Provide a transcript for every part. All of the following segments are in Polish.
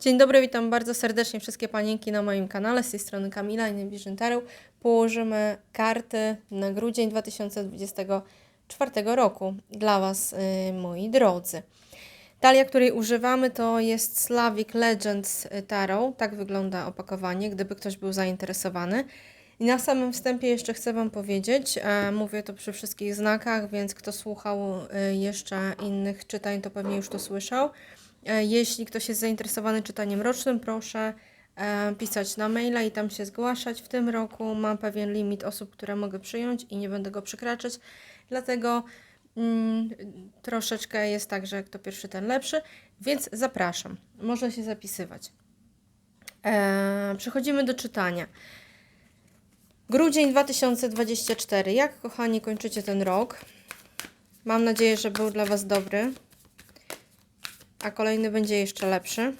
Dzień dobry, witam bardzo serdecznie wszystkie panienki na moim kanale. Z tej strony Kamila i Vision Tarot. Położymy karty na grudzień 2024 roku dla Was, y, moi drodzy. Talia, której używamy, to jest Slavic Legends Tarot. Tak wygląda opakowanie, gdyby ktoś był zainteresowany. I na samym wstępie jeszcze chcę Wam powiedzieć, e, mówię to przy wszystkich znakach, więc kto słuchał e, jeszcze innych czytań, to pewnie już to słyszał. E, Jeśli ktoś jest zainteresowany czytaniem rocznym, proszę e, pisać na maila i tam się zgłaszać. W tym roku mam pewien limit osób, które mogę przyjąć i nie będę go przekraczać, dlatego mm, troszeczkę jest tak, że kto pierwszy, ten lepszy, więc zapraszam. Można się zapisywać. E, przechodzimy do czytania. Grudzień 2024. Jak, kochani, kończycie ten rok? Mam nadzieję, że był dla Was dobry, a kolejny będzie jeszcze lepszy.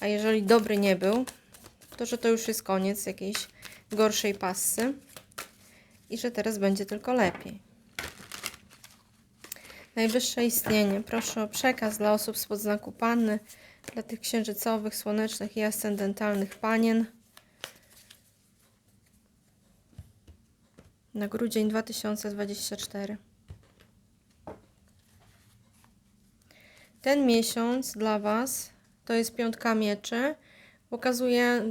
A jeżeli dobry nie był, to że to już jest koniec jakiejś gorszej passy i że teraz będzie tylko lepiej. Najwyższe istnienie. Proszę o przekaz dla osób spod znaku Panny, dla tych księżycowych, słonecznych i ascendentalnych panien. na grudzień 2024. Ten miesiąc dla Was to jest piątka mieczy. Pokazuje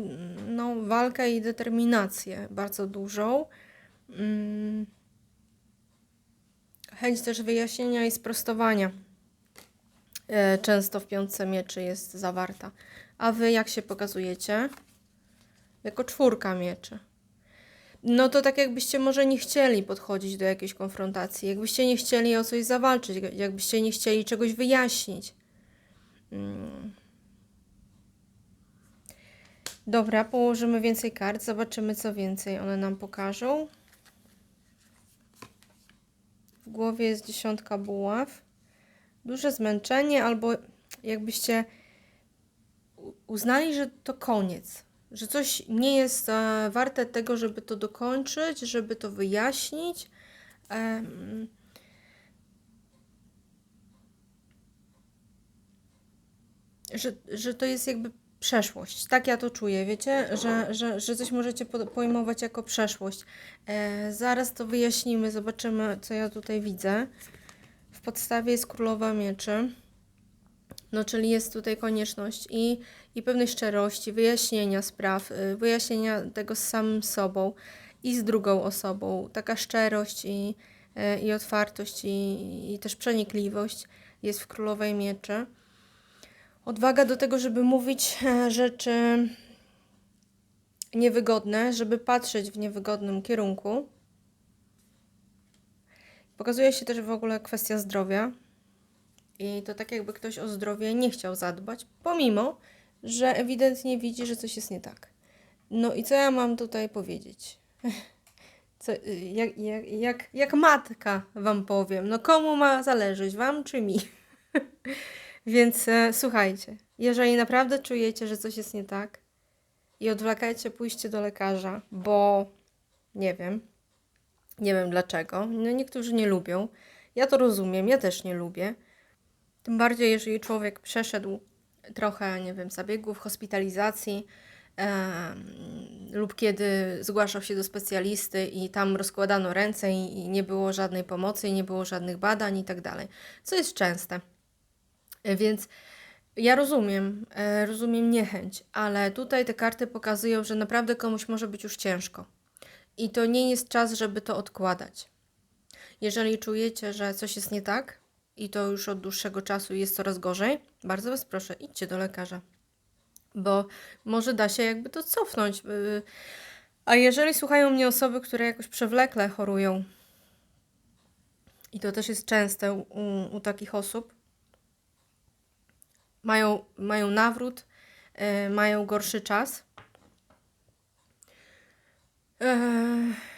no, walkę i determinację bardzo dużą. Mm. Chęć też wyjaśnienia i sprostowania. E, Często w piątce mieczy jest zawarta. A Wy jak się pokazujecie? Jako czwórka mieczy no to tak jakbyście może nie chcieli podchodzić do jakiejś konfrontacji, jakbyście nie chcieli o coś zawalczyć, jakbyście nie chcieli czegoś wyjaśnić. Hmm. Dobra, położymy więcej kart, zobaczymy co więcej one nam pokażą. W głowie jest dziesiątka buław. Duże zmęczenie, albo jakbyście uznali, że to koniec że coś nie jest e, warte tego, żeby to dokończyć, żeby to wyjaśnić. że, że to jest jakby przeszłość. Tak ja to czuję, wiecie, że, że, że coś możecie pojmować jako przeszłość. E, zaraz to wyjaśnimy, zobaczymy, co ja tutaj widzę. W podstawie jest królowa mieczy. No, czyli jest tutaj konieczność i, i pewnej szczerości, wyjaśnienia spraw, y, wyjaśnienia tego z samym sobą i z drugą osobą. Taka szczerość i, y, i otwartość i, i też przenikliwość jest w Królowej Mieczy. Odwaga do tego, żeby mówić e, rzeczy niewygodne, żeby patrzeć w niewygodnym kierunku. Pokazuje się też w ogóle kwestia zdrowia. I to tak jakby ktoś o zdrowie nie chciał zadbać, pomimo, że ewidentnie widzi, że coś jest nie tak. No i co ja mam tutaj powiedzieć? Co, jak, jak, jak, jak matka Wam powiem. No komu ma zależeć, Wam czy mi? Więc e, słuchajcie, jeżeli naprawdę czujecie, że coś jest nie tak i odwlekajcie pójście do lekarza, bo nie wiem, nie wiem dlaczego, no niektórzy nie lubią. Ja to rozumiem, ja też nie lubię. Tym bardziej, jeżeli człowiek przeszedł trochę, nie wiem, zabiegów, hospitalizacji e, lub kiedy zgłaszał się do specjalisty i tam rozkładano ręce i, i nie było żadnej pomocy, i nie było żadnych badań i tak dalej, co jest częste. Więc ja rozumiem, e, rozumiem niechęć, ale tutaj te karty pokazują, że naprawdę komuś może być już ciężko. I to nie jest czas, żeby to odkładać. Jeżeli czujecie, że coś jest nie tak, i to już od dłuższego czasu jest coraz gorzej, bardzo Was proszę, idźcie do lekarza, bo może da się jakby to cofnąć. Y, a jeżeli słuchają mnie osoby, które jakoś przewlekle chorują, i to też jest częste u, u takich osób, mają, mają nawrót, yy, mają gorszy czas. Yy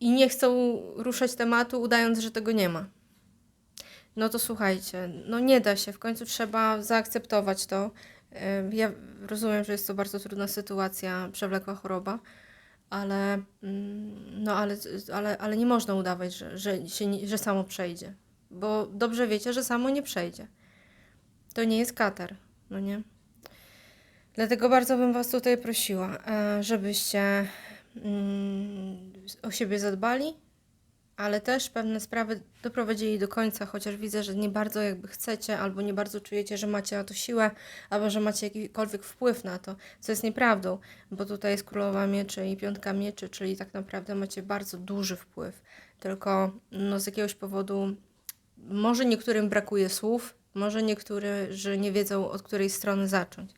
i nie chcą ruszać tematu, udając, że tego nie ma. No to słuchajcie, no nie da się, w końcu trzeba zaakceptować to. Ja rozumiem, że jest to bardzo trudna sytuacja, przewlekła choroba, ale, mm, no ale, ale, ale nie można udawać, że, że, się, że samo przejdzie, bo dobrze wiecie, że samo nie przejdzie. To nie jest katar, no nie? Dlatego bardzo bym Was tutaj prosiła, e, żebyście mm, o siebie zadbali, ale też pewne sprawy doprowadzili do końca, chociaż widzę, że nie bardzo jakby chcecie, albo nie bardzo czujecie, że macie na to siłę, albo że macie jakikolwiek wpływ na to, co jest nieprawdą, bo tutaj jest królowa mieczy i piątka mieczy, czyli tak naprawdę macie bardzo duży wpływ, tylko no, z jakiegoś powodu może niektórym brakuje słów, może niektórzy, nie wiedzą od której strony zacząć.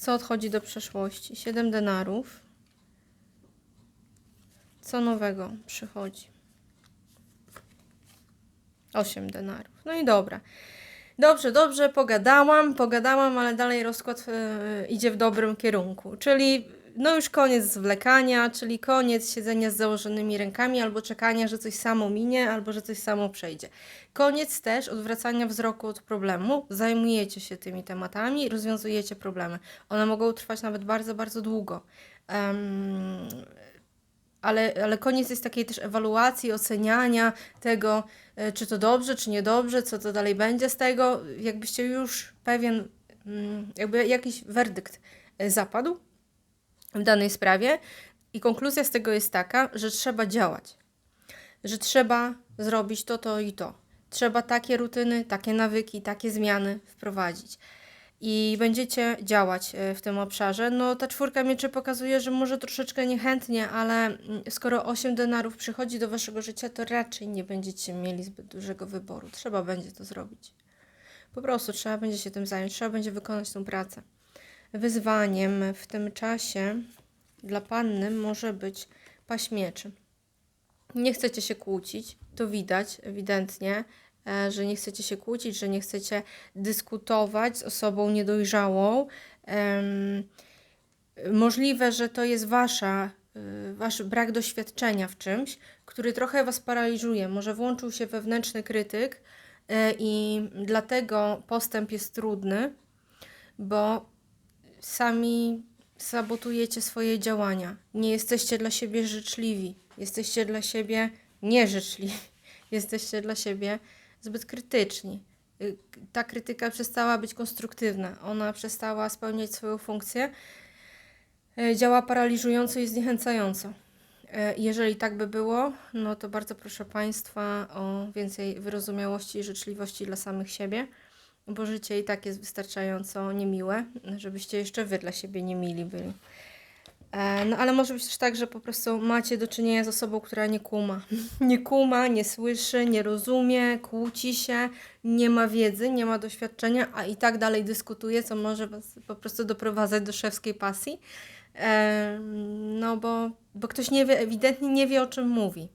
Co odchodzi do przeszłości? Siedem denarów. Co nowego przychodzi? Osiem denarów. No i dobra. Dobrze, dobrze, pogadałam, pogadałam, ale dalej rozkład e, idzie w dobrym kierunku. Czyli no już koniec zwlekania, czyli koniec siedzenia z założonymi rękami, albo czekania, że coś samo minie, albo że coś samo przejdzie. Koniec też odwracania wzroku od problemu. Zajmujecie się tymi tematami, rozwiązujecie problemy. One mogą trwać nawet bardzo, bardzo długo. Em, ale, ale koniec jest takiej też ewaluacji, oceniania tego, e, czy to dobrze, czy niedobrze, co to dalej będzie z tego. Jakbyście już pewien, mm, jakby jakiś werdykt e, zapadł w danej sprawie. I konkluzja z tego jest taka, że trzeba działać, że trzeba zrobić to, to i to. Trzeba takie rutyny, takie nawyki, takie zmiany wprowadzić. I będziecie działać e, w tym obszarze. No, ta czwórka mieczy pokazuje, że może troszeczkę niechętnie, ale mm, skoro 8 denarów przychodzi do waszego życia, to raczej nie będziecie mieli zbyt dużego wyboru. Trzeba będzie to zrobić. Po prostu trzeba będzie się tym zająć, trzeba będzie wykonać tą pracę. Wyzwaniem w tym czasie dla panny może być paść mieczy. Nie chcecie się kłócić, to widać ewidentnie, e, że nie chcecie się kłócić, że nie chcecie dyskutować z osobą niedojrzałą. Możliwe, że to jest wasza, y, wasz brak doświadczenia w czymś, który trochę was paraliżuje. Może włączył się wewnętrzny krytyk e, i dlatego postęp jest trudny, bo sami sabotujecie swoje działania. Nie jesteście dla siebie życzliwi. Jesteście dla siebie nieżyczliwi. Jesteście dla siebie zbyt krytyczni. Y, Ta krytyka przestała być konstruktywna. Ona przestała spełniać swoją funkcję. E, Działa paraliżująco i zniechęcająco. E, Jeżeli tak by było, no to bardzo proszę Państwa o więcej wyrozumiałości i życzliwości dla samych siebie bo życie i tak jest wystarczająco niemiłe, żebyście jeszcze wy dla siebie niemili byli. E, No ale może być też tak, że po prostu macie do czynienia z osobą, która nie kuma. Nie kuma, nie słyszy, nie rozumie, kłóci się, nie ma wiedzy, nie ma doświadczenia, a i tak dalej dyskutuje, co może was po prostu doprowadzać do szewskiej pasji. E, No bo, bo ktoś nie wie, ewidentnie nie wie o czym mówi.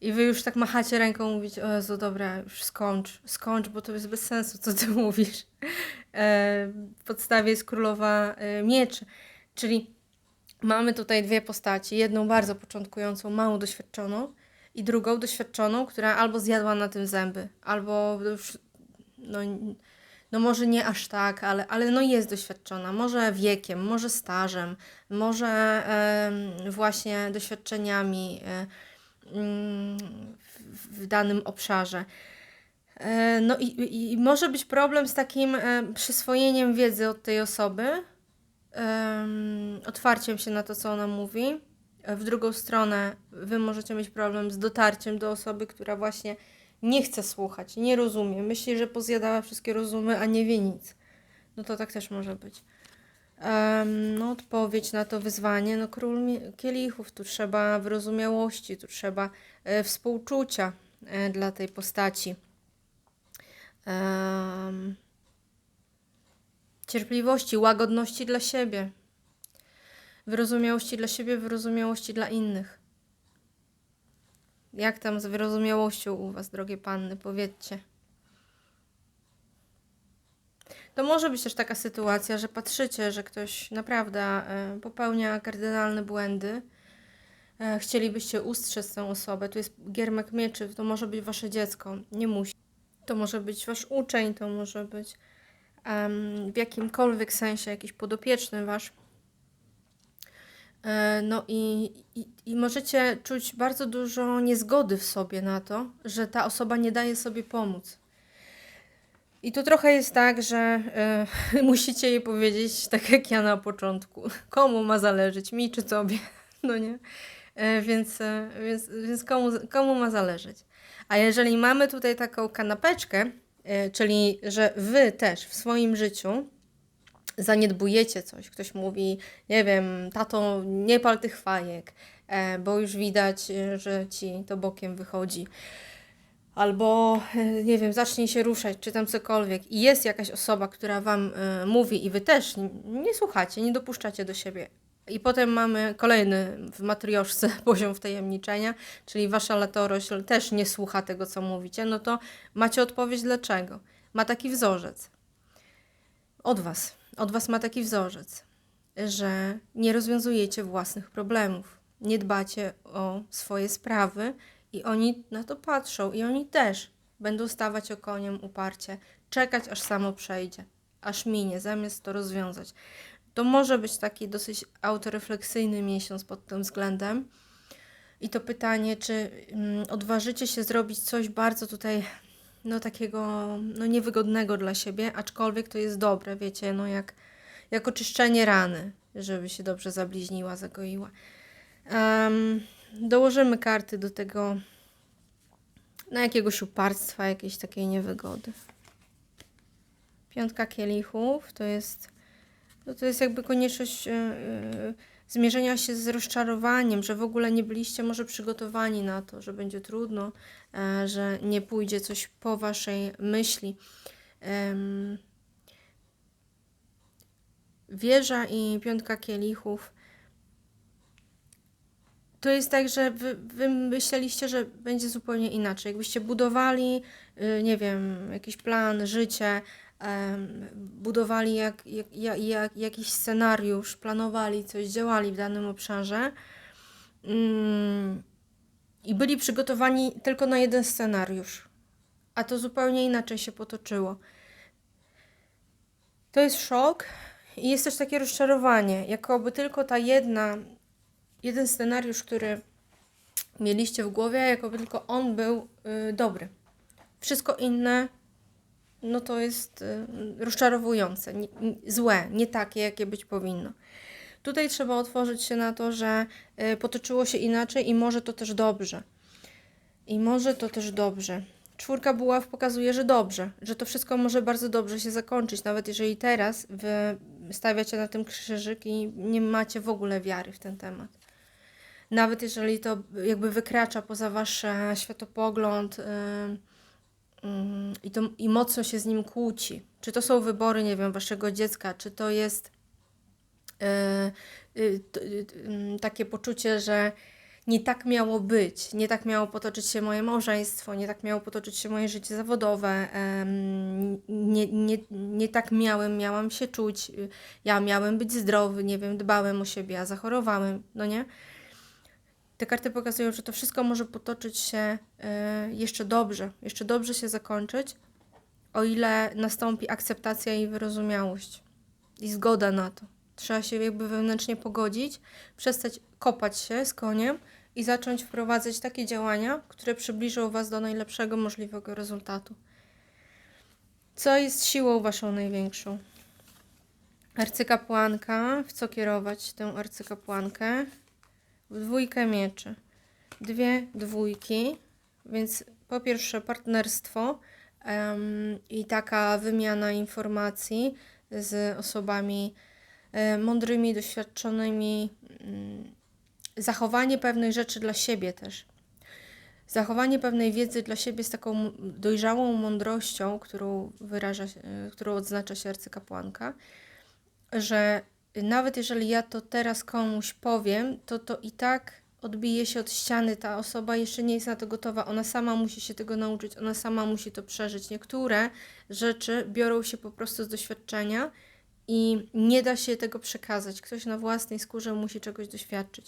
I wy już tak machacie ręką, mówić, o Jezu, dobra, już skończ, skończ, bo to jest bez sensu, co ty mówisz. E, w podstawie jest królowa e, mieczy, czyli mamy tutaj dwie postaci, jedną bardzo początkującą, mało doświadczoną i drugą doświadczoną, która albo zjadła na tym zęby, albo już, no, no może nie aż tak, ale, ale no jest doświadczona, może wiekiem, może stażem, może em, właśnie doświadczeniami, e, w, w danym obszarze. E, No i, i, może być problem z takim e, przyswojeniem wiedzy od tej osoby, em, otwarciem się na to, co ona mówi. E, W drugą stronę, wy możecie mieć problem z dotarciem do osoby, która właśnie nie chce słuchać, nie rozumie, myśli, że pozjadała wszystkie rozumy, a nie wie nic. No to tak też może być. Em, no, odpowiedź na to wyzwanie, no król kielichów, tu trzeba wyrozumiałości, tu trzeba e, współczucia e, dla tej postaci. Em, cierpliwości, łagodności dla siebie, wyrozumiałości dla siebie, wyrozumiałości dla innych. Jak tam z wyrozumiałością u Was, drogie panny, powiedzcie. To może być też taka sytuacja, że patrzycie, że ktoś naprawdę e, popełnia kardynalne błędy. E, chcielibyście ustrzec tę osobę. Tu jest giermek mieczy, to może być wasze dziecko, nie musi. To może być wasz uczeń, to może być w jakimkolwiek sensie jakiś podopieczny wasz. E, No i, i, i możecie czuć bardzo dużo niezgody w sobie na to, że ta osoba nie daje sobie pomóc. I tu trochę jest tak, że e, musicie jej powiedzieć, tak jak ja na początku, komu ma zależeć, mi czy tobie, no nie? E, więc e, więc, więc komu, komu ma zależeć? A jeżeli mamy tutaj taką kanapeczkę, e, czyli że wy też w swoim życiu zaniedbujecie coś, ktoś mówi, nie wiem, tato, nie pal tych fajek, bo już widać, że ci to bokiem wychodzi. Albo, e, nie wiem, zacznij się ruszać, czy tam cokolwiek. I jest jakaś osoba, która wam e, mówi, i wy też nie, nie słuchacie, nie dopuszczacie do siebie. I potem mamy kolejny w matrioszce poziom wtajemniczenia, czyli wasza latorośl też nie słucha tego, co mówicie. No to macie odpowiedź dlaczego. Ma taki wzorzec. Od was. Od was ma taki wzorzec, że nie rozwiązujecie własnych problemów. Nie dbacie o swoje sprawy i oni na to patrzą i oni też będą stawać okoniem uparcie, czekać aż samo przejdzie, aż minie, zamiast to rozwiązać. To może być taki dosyć autorefleksyjny miesiąc pod tym względem. I to pytanie, czy mm, odważycie się zrobić coś bardzo tutaj, no takiego, no niewygodnego dla siebie, aczkolwiek to jest dobre, wiecie, no jak, jak oczyszczenie rany, żeby się dobrze zabliźniła, zagoiła. Em, dołożymy karty do tego, na jakiegoś uparstwa, jakiejś takiej niewygody. Piątka kielichów to jest, no to jest jakby konieczność yy, yy, zmierzenia się z rozczarowaniem, że w ogóle nie byliście może przygotowani na to, że będzie trudno, e, że nie pójdzie coś po waszej myśli. Em, wieża i piątka kielichów to jest tak, że wy, wy myśleliście, że będzie zupełnie inaczej. Jakbyście budowali, y, nie wiem, jakiś plan, życie, budowali jak, jak, jak, jakiś scenariusz, planowali coś, działali w danym obszarze mm, i byli przygotowani tylko na jeden scenariusz, a to zupełnie inaczej się potoczyło. To jest szok i jest też takie rozczarowanie, jakoby tylko ta jedna jeden scenariusz, który mieliście w głowie, jakoby tylko on był y, dobry. Wszystko inne, no to jest y, rozczarowujące, nie, złe, nie takie, jakie być powinno. Tutaj trzeba otworzyć się na to, że y, potoczyło się inaczej i może to też dobrze. I może to też dobrze. Czwórka buław pokazuje, że dobrze, że to wszystko może bardzo dobrze się zakończyć, nawet jeżeli teraz wy stawiacie na tym krzyżyk i nie macie w ogóle wiary w ten temat nawet jeżeli to jakby wykracza poza wasz światopogląd yy, yy, i, to, i mocno się z nim kłóci. Czy to są wybory, nie wiem, waszego dziecka, czy to jest yy, takie poczucie, że nie tak miało być, nie tak miało potoczyć się moje małżeństwo, nie tak miało potoczyć się moje życie zawodowe, nie, nie, nie tak miałem, miałam się czuć, ja miałem być zdrowy, nie wiem, dbałem o siebie, a zachorowałem, no nie? Te karty pokazują, że to wszystko może potoczyć się y, jeszcze dobrze, jeszcze dobrze się zakończyć, o ile nastąpi akceptacja i wyrozumiałość i zgoda na to. Trzeba się jakby wewnętrznie pogodzić, przestać kopać się z koniem i zacząć wprowadzać takie działania, które przybliżą Was do najlepszego możliwego rezultatu. Co jest siłą Waszą największą? Arcykapłanka. W co kierować tę arcykapłankę? W dwójkę mieczy. Dwie dwójki, więc po pierwsze partnerstwo um, i taka wymiana informacji z osobami um, mądrymi, doświadczonymi, um, zachowanie pewnych rzeczy dla siebie też. Zachowanie pewnej wiedzy dla siebie z taką dojrzałą mądrością, którą wyraża, którą odznacza się arcykapłanka, że nawet jeżeli ja to teraz komuś powiem, to to i tak odbije się od ściany. Ta osoba jeszcze nie jest na to gotowa. Ona sama musi się tego nauczyć, ona sama musi to przeżyć. Niektóre rzeczy biorą się po prostu z doświadczenia i nie da się tego przekazać. Ktoś na własnej skórze musi czegoś doświadczyć.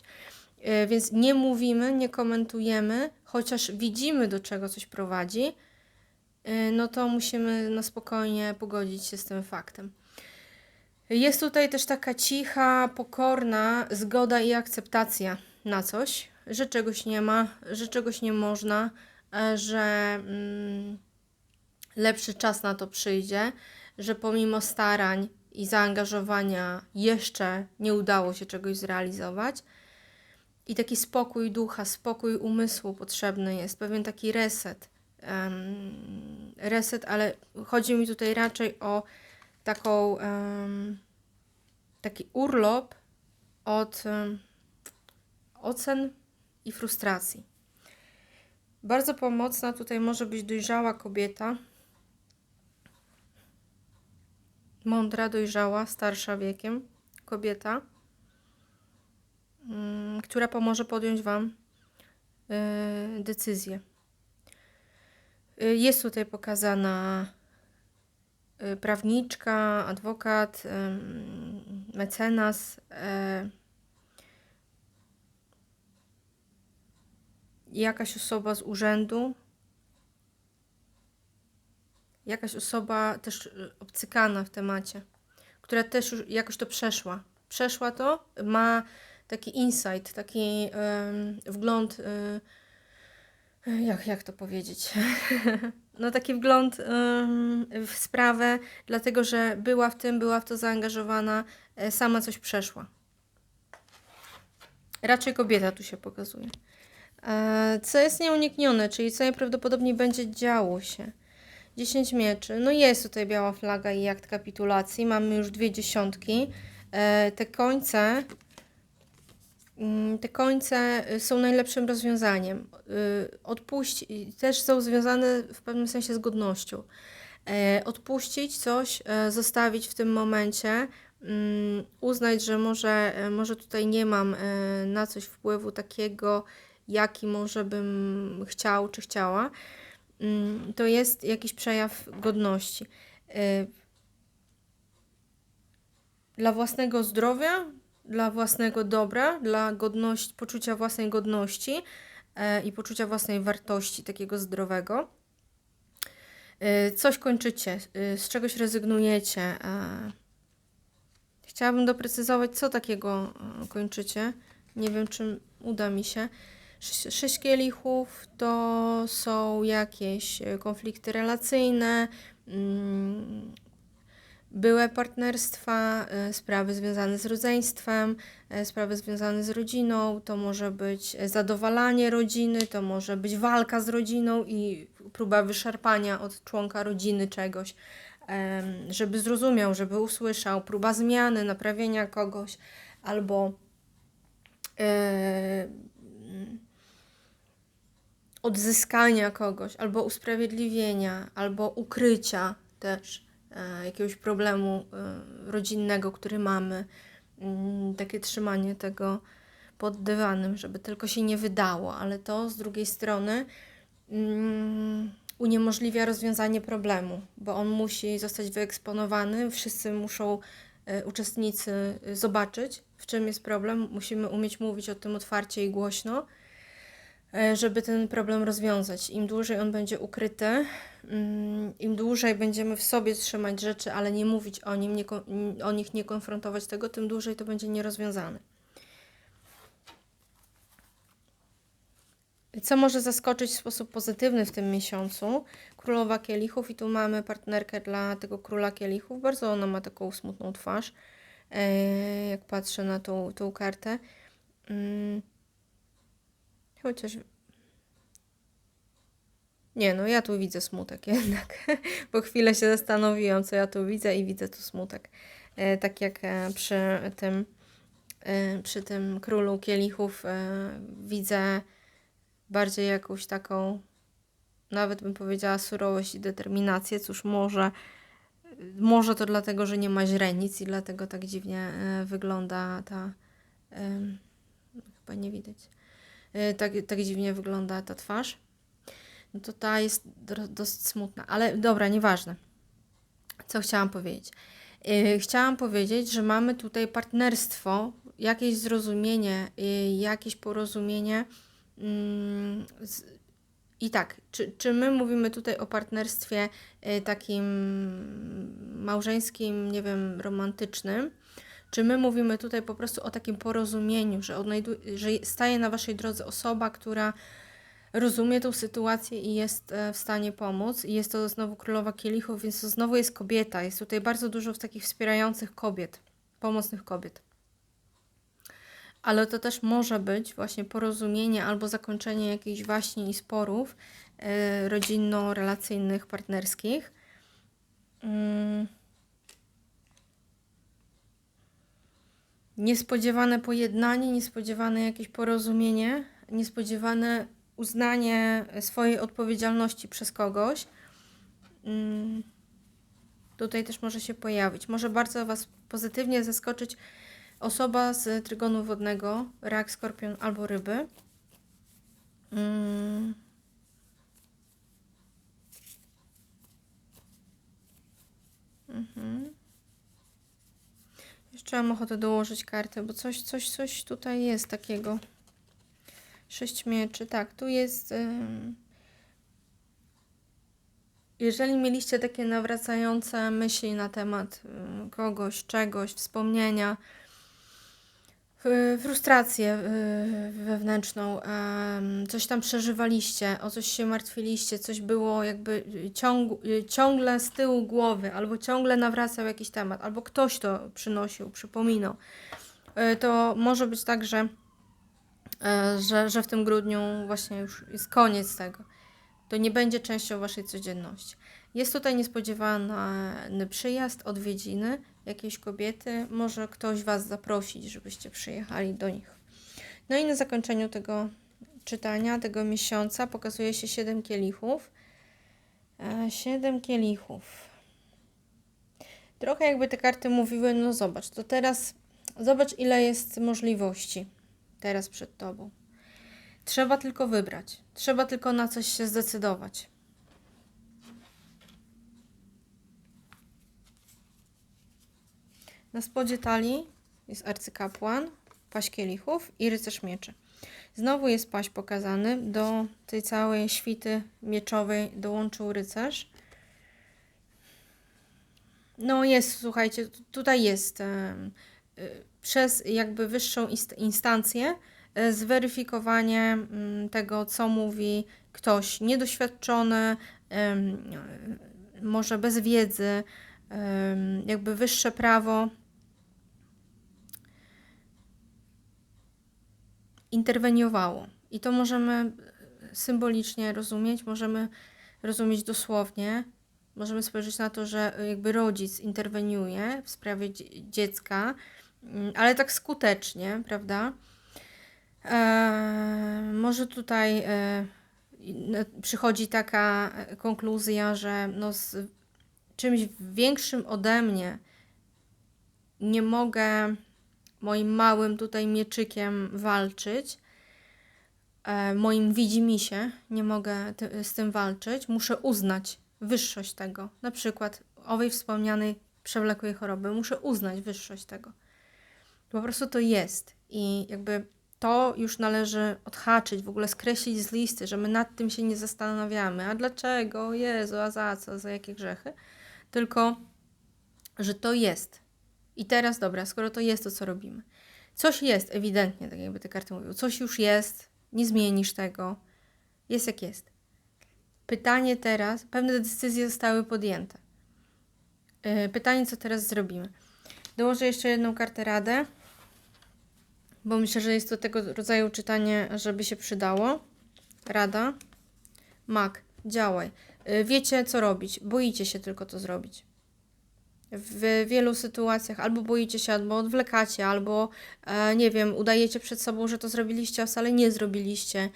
E, więc nie mówimy, nie komentujemy, chociaż widzimy, do czego coś prowadzi, e, no to musimy na spokojnie pogodzić się z tym faktem. Jest tutaj też taka cicha, pokorna zgoda i akceptacja na coś, że czegoś nie ma, że czegoś nie można, e, że mm, lepszy czas na to przyjdzie, że pomimo starań i zaangażowania jeszcze nie udało się czegoś zrealizować. I taki spokój ducha, spokój umysłu potrzebny jest, pewien taki reset. em, reset, ale chodzi mi tutaj raczej o taką, em, taki urlop od em, ocen i frustracji. Bardzo pomocna tutaj może być dojrzała kobieta, mądra, dojrzała, starsza wiekiem kobieta, mm, która pomoże podjąć Wam y, decyzję. Y, Jest tutaj pokazana prawniczka, adwokat, ym, mecenas, e, jakaś osoba z urzędu, jakaś osoba też y, obcykana w temacie, która też już jakoś to przeszła. Przeszła to, ma taki insight, taki wgląd, y, jak, jak to powiedzieć? no taki wgląd w sprawę, dlatego że była w tym, była w to zaangażowana, e, sama coś przeszła. Raczej kobieta tu się pokazuje. E, Co jest nieuniknione, czyli co najprawdopodobniej będzie działo się. 10 mieczy. No jest tutaj biała flaga i akt kapitulacji. Mamy już dwie dziesiątki. E, Te końce, te końce y, są najlepszym rozwiązaniem. Y, Odpuść, też są związane w pewnym sensie z godnością. E, Odpuścić coś, e, zostawić w tym momencie, mm, uznać, że może, e, może tutaj nie mam na coś wpływu takiego, jaki może bym chciał czy chciała, mm, to jest jakiś przejaw godności. Dla własnego zdrowia, dla własnego dobra, dla godności, poczucia własnej godności e, i poczucia własnej wartości, takiego zdrowego. Y, Coś kończycie, y, z czegoś rezygnujecie. e. Chciałabym doprecyzować, co takiego e, kończycie. Nie wiem, czy uda mi się. Sześć, kielichów to są jakieś e, konflikty relacyjne, mm, były partnerstwa, e, sprawy związane z rodzeństwem, e, sprawy związane z rodziną, to może być zadowalanie rodziny, to może być walka z rodziną i próba wyszarpania od członka rodziny czegoś, żeby zrozumiał, żeby usłyszał, próba zmiany, naprawienia kogoś, albo e, odzyskania kogoś, albo usprawiedliwienia, albo ukrycia też. e, jakiegoś problemu e, rodzinnego, który mamy. Mm, takie trzymanie tego pod dywanem, żeby tylko się nie wydało, ale to z drugiej strony mm, uniemożliwia rozwiązanie problemu, bo on musi zostać wyeksponowany, wszyscy muszą, e, uczestnicy, e, zobaczyć, w czym jest problem. Musimy umieć mówić o tym otwarcie i głośno e, żeby ten problem rozwiązać. Im dłużej on będzie ukryty, mm, im dłużej będziemy w sobie trzymać rzeczy, ale nie mówić o, nim, nie, o nich, nie konfrontować tego, tym dłużej to będzie nierozwiązane. Co może zaskoczyć w sposób pozytywny w tym miesiącu? Królowa Kielichów i tu mamy partnerkę dla tego Króla Kielichów. Bardzo ona ma taką smutną twarz, e, jak patrzę na tą, tą kartę. Chociaż. Nie, no ja tu widzę smutek jednak, bo chwilę się zastanowiłam, co ja tu widzę i widzę tu smutek. E, tak jak e, przy tym, e, przy tym królu kielichów widzę bardziej jakąś taką, nawet bym powiedziała, surowość i determinację. Cóż, może, może to dlatego, że nie ma źrenic i dlatego tak dziwnie wygląda ta. chyba nie widać. E, tak, tak dziwnie wygląda ta twarz. No to ta jest do, dosyć smutna, ale dobra, nieważne. Co chciałam powiedzieć? E, Chciałam powiedzieć, że mamy tutaj partnerstwo, jakieś zrozumienie, e, jakieś porozumienie mm, I tak, czy, czy my mówimy tutaj o partnerstwie y, takim małżeńskim, nie wiem, romantycznym, czy my mówimy tutaj po prostu o takim porozumieniu, że, odnajdu- że staje na waszej drodze osoba, która rozumie tą sytuację i jest e, w stanie pomóc. I jest to znowu królowa kielichów, więc to znowu jest kobieta. Jest tutaj bardzo dużo takich wspierających kobiet, pomocnych kobiet. Ale to też może być właśnie porozumienie albo zakończenie jakichś waśni i sporów e, rodzinno-relacyjnych, partnerskich. Mm. Niespodziewane pojednanie, niespodziewane jakieś porozumienie, niespodziewane uznanie swojej odpowiedzialności przez kogoś. Mm. Tutaj też może się pojawić. Może bardzo Was pozytywnie zaskoczyć osoba z trygonu wodnego, rak, skorpion albo ryby. Mm. Mhm. Jeszcze mam ochotę dołożyć kartę, bo coś, coś, coś tutaj jest takiego. Sześć mieczy, tak, tu jest... Jeżeli mieliście takie nawracające myśli na temat kogoś, czegoś, wspomnienia, frustrację y, wewnętrzną, coś tam przeżywaliście, o coś się martwiliście, coś było jakby y, ciąg, y, ciągle z tyłu głowy, albo ciągle nawracał jakiś temat, albo ktoś to przynosił, przypominał, y, to może być tak, że e, że, że w tym grudniu właśnie już jest koniec tego. To nie będzie częścią waszej codzienności. Jest tutaj niespodziewany przyjazd, odwiedziny jakiejś kobiety. Może ktoś was zaprosić, żebyście przyjechali do nich. No i na zakończeniu tego czytania, tego miesiąca pokazuje się siedem kielichów. E, Siedem kielichów. Trochę jakby te karty mówiły, no zobacz, to teraz zobacz ile jest możliwości teraz przed tobą. Trzeba tylko wybrać. Trzeba tylko na coś się zdecydować. Na spodzie talii jest arcykapłan, paść kielichów i rycerz mieczy. Znowu jest paść pokazany. Do tej całej świty mieczowej dołączył rycerz. No jest, słuchajcie, tutaj jest y, przez jakby wyższą inst- instancję y, zweryfikowanie mm, tego, co mówi ktoś niedoświadczony, może bez wiedzy, jakby wyższe prawo interweniowało. I to możemy symbolicznie rozumieć, możemy rozumieć dosłownie. Możemy spojrzeć na to, że jakby rodzic interweniuje w sprawie dzie- dziecka, mm, ale tak skutecznie, prawda? Eee, może tutaj e, przychodzi taka e, konkluzja, że no z czymś większym ode mnie nie mogę moim małym tutaj mieczykiem walczyć, e, moim widzimisię, nie mogę ty, z tym walczyć, muszę uznać wyższość tego, na przykład owej wspomnianej przewlekłej choroby, muszę uznać wyższość tego. Po prostu to jest. I jakby to już należy odhaczyć, w ogóle skreślić z listy, że my nad tym się nie zastanawiamy, a dlaczego, Jezu, a za co, za jakie grzechy, tylko, że to jest. I teraz, dobra, skoro to jest, to co robimy? Coś jest, ewidentnie, tak jakby te karty mówią. Coś już jest, nie zmienisz tego. Jest jak jest. Pytanie teraz, pewne decyzje zostały podjęte. Yy, Pytanie, co teraz zrobimy? Dołożę jeszcze jedną kartę radę, bo myślę, że jest to tego rodzaju czytanie, żeby się przydało. Rada. Mak, działaj. Yy, Wiecie, co robić. Boicie się tylko to zrobić w wielu sytuacjach albo boicie się, albo odwlekacie, albo e, nie wiem, udajecie przed sobą, że to zrobiliście, a wcale nie zrobiliście,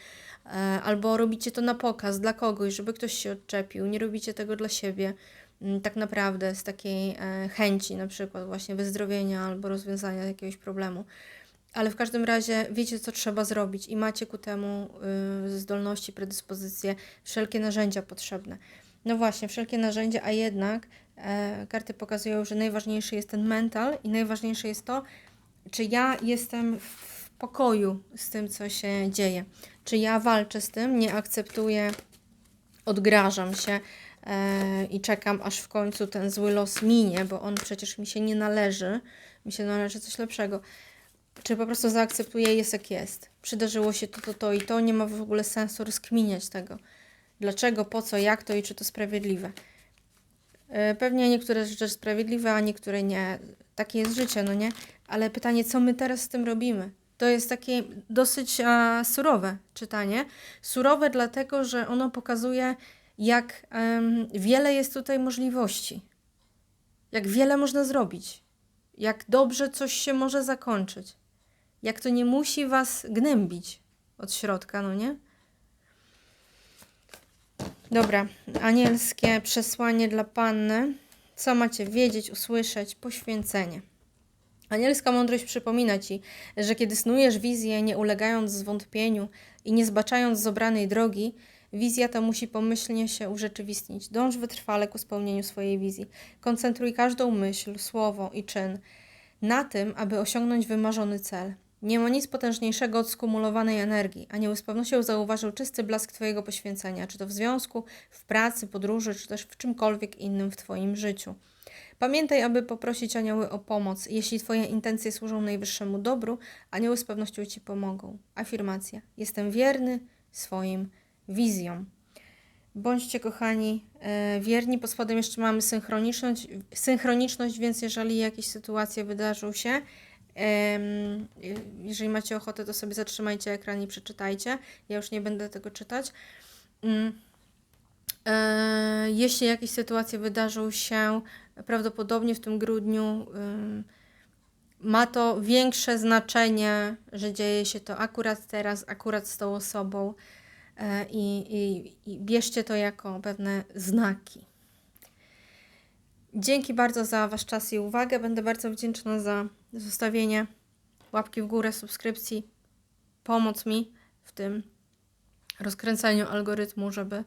e, albo robicie to na pokaz dla kogoś, żeby ktoś się odczepił. Nie robicie tego dla siebie, mm, tak naprawdę z takiej e, chęci, na przykład właśnie wyzdrowienia albo rozwiązania jakiegoś problemu. Ale w każdym razie wiecie, co trzeba zrobić i macie ku temu y, zdolności, predyspozycje, wszelkie narzędzia potrzebne. No właśnie, wszelkie narzędzia, a jednak karty pokazują, że najważniejszy jest ten mental i najważniejsze jest to, czy ja jestem w pokoju z tym, co się dzieje. Czy ja walczę z tym, nie akceptuję odgrażam się e, i czekam, aż w końcu ten zły los minie, bo on przecież mi się nie należy, mi się należy coś lepszego. Czy po prostu zaakceptuję, jest jak jest. Przydarzyło się to, to, to i to, nie ma w ogóle sensu rozkminiać tego. Dlaczego, po co, jak to i czy to sprawiedliwe. E, Pewnie niektóre rzeczy sprawiedliwe, a niektóre nie. Takie jest życie, no nie? Ale pytanie, co my teraz z tym robimy? To jest takie dosyć a, surowe czytanie. Surowe dlatego, że ono pokazuje, jak em, wiele jest tutaj możliwości. Jak wiele można zrobić. Jak dobrze coś się może zakończyć. Jak to nie musi was gnębić od środka, no nie? Dobra, anielskie przesłanie dla panny. Co macie wiedzieć, usłyszeć? Poświęcenie. Anielska mądrość przypomina ci, że kiedy snujesz wizję, nie ulegając zwątpieniu i nie zbaczając z obranej drogi, wizja ta musi pomyślnie się urzeczywistnić. Dąż wytrwale ku spełnieniu swojej wizji. Koncentruj każdą myśl, słowo i czyn na tym, aby osiągnąć wymarzony cel. Nie ma nic potężniejszego od skumulowanej energii. Anioł z pewnością zauważył czysty blask Twojego poświęcenia, czy to w związku, w pracy, podróży, czy też w czymkolwiek innym w Twoim życiu. Pamiętaj, aby poprosić anioły o pomoc. Jeśli Twoje intencje służą najwyższemu dobru, anioły z pewnością Ci pomogą. Afirmacja. Jestem wierny swoim wizjom. Bądźcie kochani e, wierni. Pod spodem jeszcze mamy synchroniczność, synchroniczność, więc jeżeli jakieś sytuacje wydarzą się, jeżeli macie ochotę, to sobie zatrzymajcie ekran i przeczytajcie. Ja już nie będę tego czytać. Mm. E, Jeśli jakieś sytuacje wydarzą się prawdopodobnie w tym grudniu, ma to większe znaczenie, że dzieje się to akurat teraz, akurat z tą osobą e, i, i, i bierzcie to jako pewne znaki. Dzięki bardzo za Wasz czas i uwagę. Będę bardzo wdzięczna za zostawienie łapki w górę, subskrypcji, pomoc mi w tym rozkręcaniu algorytmu, żeby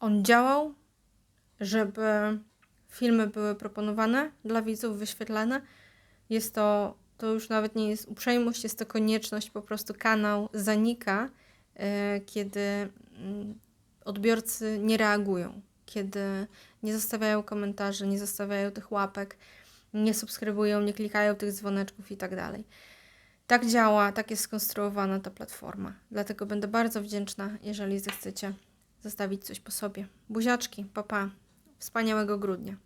on działał, żeby filmy były proponowane dla widzów, wyświetlane. Jest to, to już nawet nie jest uprzejmość, jest to konieczność, po prostu kanał zanika, e, kiedy mm, odbiorcy nie reagują, kiedy nie zostawiają komentarzy, nie zostawiają tych łapek, nie subskrybują, nie klikają tych dzwoneczków i tak dalej. Tak działa, tak jest skonstruowana ta platforma. Dlatego będę bardzo wdzięczna, jeżeli zechcecie zostawić coś po sobie. Buziaczki, papa. Wspaniałego grudnia.